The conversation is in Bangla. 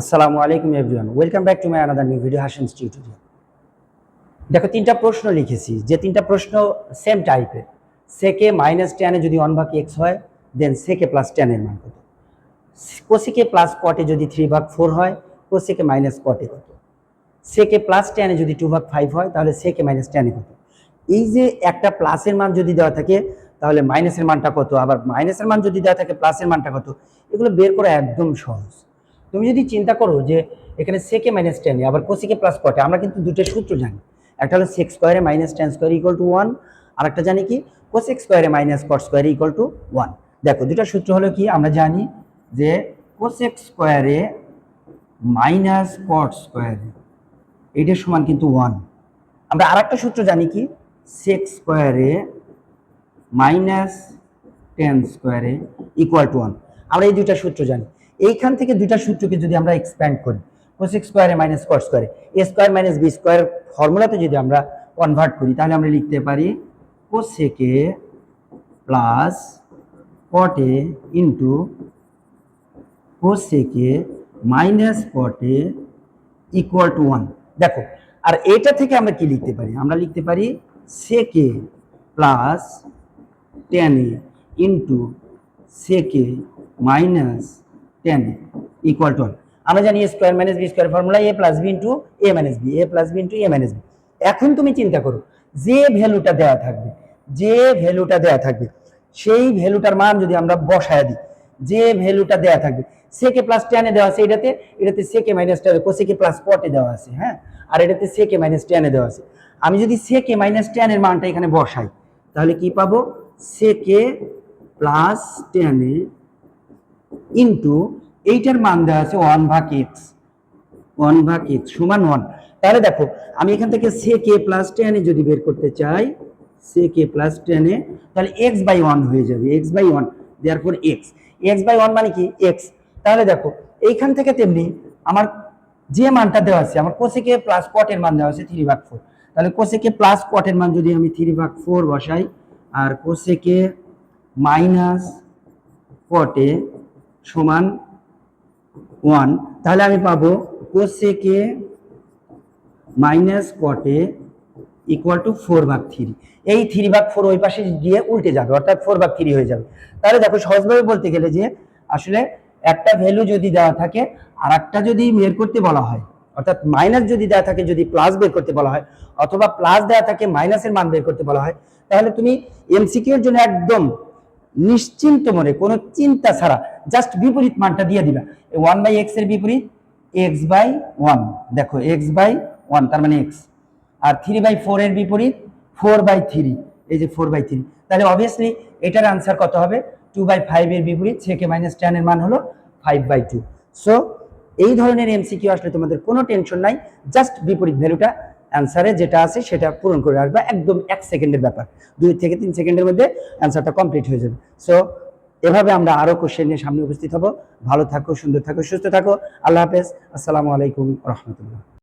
আসসালামু আলাইকুম everyone welcome back to my another new video হাসেন্স tutorial দেখো, তিনটা প্রশ্ন লিখেছি। যে তিনটা প্রশ্ন সেম টাইপের সেকে মাইনাস টেনে যদি ওয়ান ভাগ এক্স হয় দেন সেকে প্লাস টেনের মান কত? কোসিকে প্লাস কটে যদি থ্রি ভাগ ফোর হয় কোসিকে মাইনাস কটে কত? সেকে প্লাস টেনে যদি টু ভাগ ফাইভ হয়, তাহলে সেকে মাইনাস টেনে কত? এই যে একটা প্লাসের মান যদি দেওয়া থাকে, তাহলে মাইনাসের মানটা কত? আবার মাইনাসের মান যদি দেওয়া থাকে প্লাসের মানটা কত? এগুলো বের করা একদম সহজ। তুমি যদি চিন্তা করো যে এখানে সেকে মাইনাস টেন আবার কোসিকে প্লাস কটে আমরা কিন্তু দুটো সূত্র জানি। একটা হলো সেক্স স্কোয়ারে minus tan square equal to one আর একটা জানি কি? কোসেক স্কোয়ারে মাইনাস কট স্কোয়ারে ইকুয়াল টু ওয়ান দেখো দুটো সূত্র হলো কি? আমরা জানি যে কোসেক স্কোয়ারে মাইনাস কট স্কোয়ারে এইটার সমান কিন্তু ওয়ান আমরা আর একটা সূত্র জানি কি? সেক্স স্কোয়ারে মাইনাস টেন স্কোয়ারে ইকুয়াল টু ওয়ান আমরা এই দুইটা সূত্র জানি। এইখান থেকে দুইটা সূত্রকে যদি আমরা এক্সপ্যান্ড করি কোসেক স্কোয়ারে মাইনাস কট স্কোয়ারে a square minus b square ফর্মুলাতে যদি আমরা কনভার্ট করি, তাহলে আমরা লিখতে পারি কোসেকে প্লাস কটে ইন্টু কোসেকে মাইনাস কটে ইকুয়াল টু ওয়ান দেখো, আর এটা থেকে আমরা কি লিখতে পারি? আমরা লিখতে পারি সেকে প্লাস টেনে into sec A minus tan equal to আমরা জানি square minus b square formula a plus b into a minus b a plus b into a minus b এখন তুমি চিন্তা করো, যে ভ্যালুটা দেওয়া থাকবে, যে ভ্যালুটা দেওয়া থাকবে, সেই ভ্যালুটার মান যদি আমরা বসায় দিই, যে ভ্যালুটা দেওয়া থাকবে সেকে প্লাস টেনে দেওয়া আছে এটাতে এটাতে সেকে মাইনাস টেনে কোসেকে প্লাস কটে দেওয়া আছে হ্যাঁ? আর এটাতে সেকে মাইনাস টেনে দেওয়া আছে। আমি যদি সেকে মাইনাস টেনের মানটা এখানে বসাই, তাহলে কি পাবো? সেকে প্লাস টেনে ইন্টু এইটার মান দেওয়া আছে ওয়ান ভাগ এক্স ওয়ান ভাগ এক্স সমান ওয়ান তাহলে দেখো, আমি এখান থেকে সে কে প্লাস টেনে যদি বের করতে চাই সে কে প্লাস টেনে তাহলে এক্স বাই ওয়ান হয়ে যাবে এক্স বাই ওয়ান দেওয়ার পর এক্স এক্স বাই ওয়ান মানে কি? এক্স তাহলে দেখো, এইখান থেকে তেমনি আমার যে মানটা দেওয়া আছে, আমার কোসেকে প্লাস কটের মান দেওয়া আছে থ্রি ভাগ ফোর তাহলে কোসেকে প্লাস কটের মান যদি আমি থ্রি ভাগ ফোর বসাই, আর কোসেকে মাইনাস কটে সমান ওয়ান, তাহলে আমি পাবো কোসেকে মাইনাস কটে ইকুয়াল টু ফোর ভাগ থ্রি এই থ্রি ভাগ ফোর ওই পাশে গিয়ে উল্টে যাবে, অর্থাৎ ফোর ভাগ থ্রি হয়ে যাবে। তাহলে দেখো সহজভাবে বলতে গেলে যে আসলে একটা ভ্যালু যদি দেওয়া থাকে আর একটা যদি বের করতে বলা হয়, অর্থাৎ মাইনাস যদি দেওয়া থাকে, যদি প্লাস বের করতে বলা হয়, অথবা প্লাস দেওয়া থাকে মাইনাসের মান বের করতে বলা হয়, তাহলে তুমি এমসিকিউর জন্য একদম নিশ্চিন্ত মনে, কোনো চিন্তা ছাড়া জাস্ট বিপরীত মানটা দিয়ে দিবা। ওয়ান বাই এক্সের বিপরীত এক্স বাই ওয়ান দেখো এক্স বাই ওয়ান তার মানে এক্স আর থ্রি বাই ফোর এর বিপরীত ফোর বাই থ্রি এই যে ফোর বাই থ্রি তাহলে অবভিয়াসলি এটার আনসার কত হবে? টু বাই ফাইভ এর বিপরীত সেকে মাইনাস টেনের মান হলো ফাইভ বাই টু সো এই ধরনের এমসিকিউ আসলে তোমাদের কোনো টেনশন নাই জাস্ট বিপরীত ভ্যালুটা অ্যান্সারে যেটা আছে সেটা পূরণ করে রাখবা একদম এক সেকেন্ডের ব্যাপার। দুই থেকে তিন সেকেন্ডের মধ্যে অ্যান্সারটা কমপ্লিট হয়ে যাবে। সো এভাবে আমরা আরও কোশ্চেন নিয়ে সামনে উপস্থিত হব। ভালো থাকো, সুন্দর থাকো, সুস্থ থাকো। আল্লাহ হাফেজ। আসসালামু আলাইকুম রহমতুল্লাহ।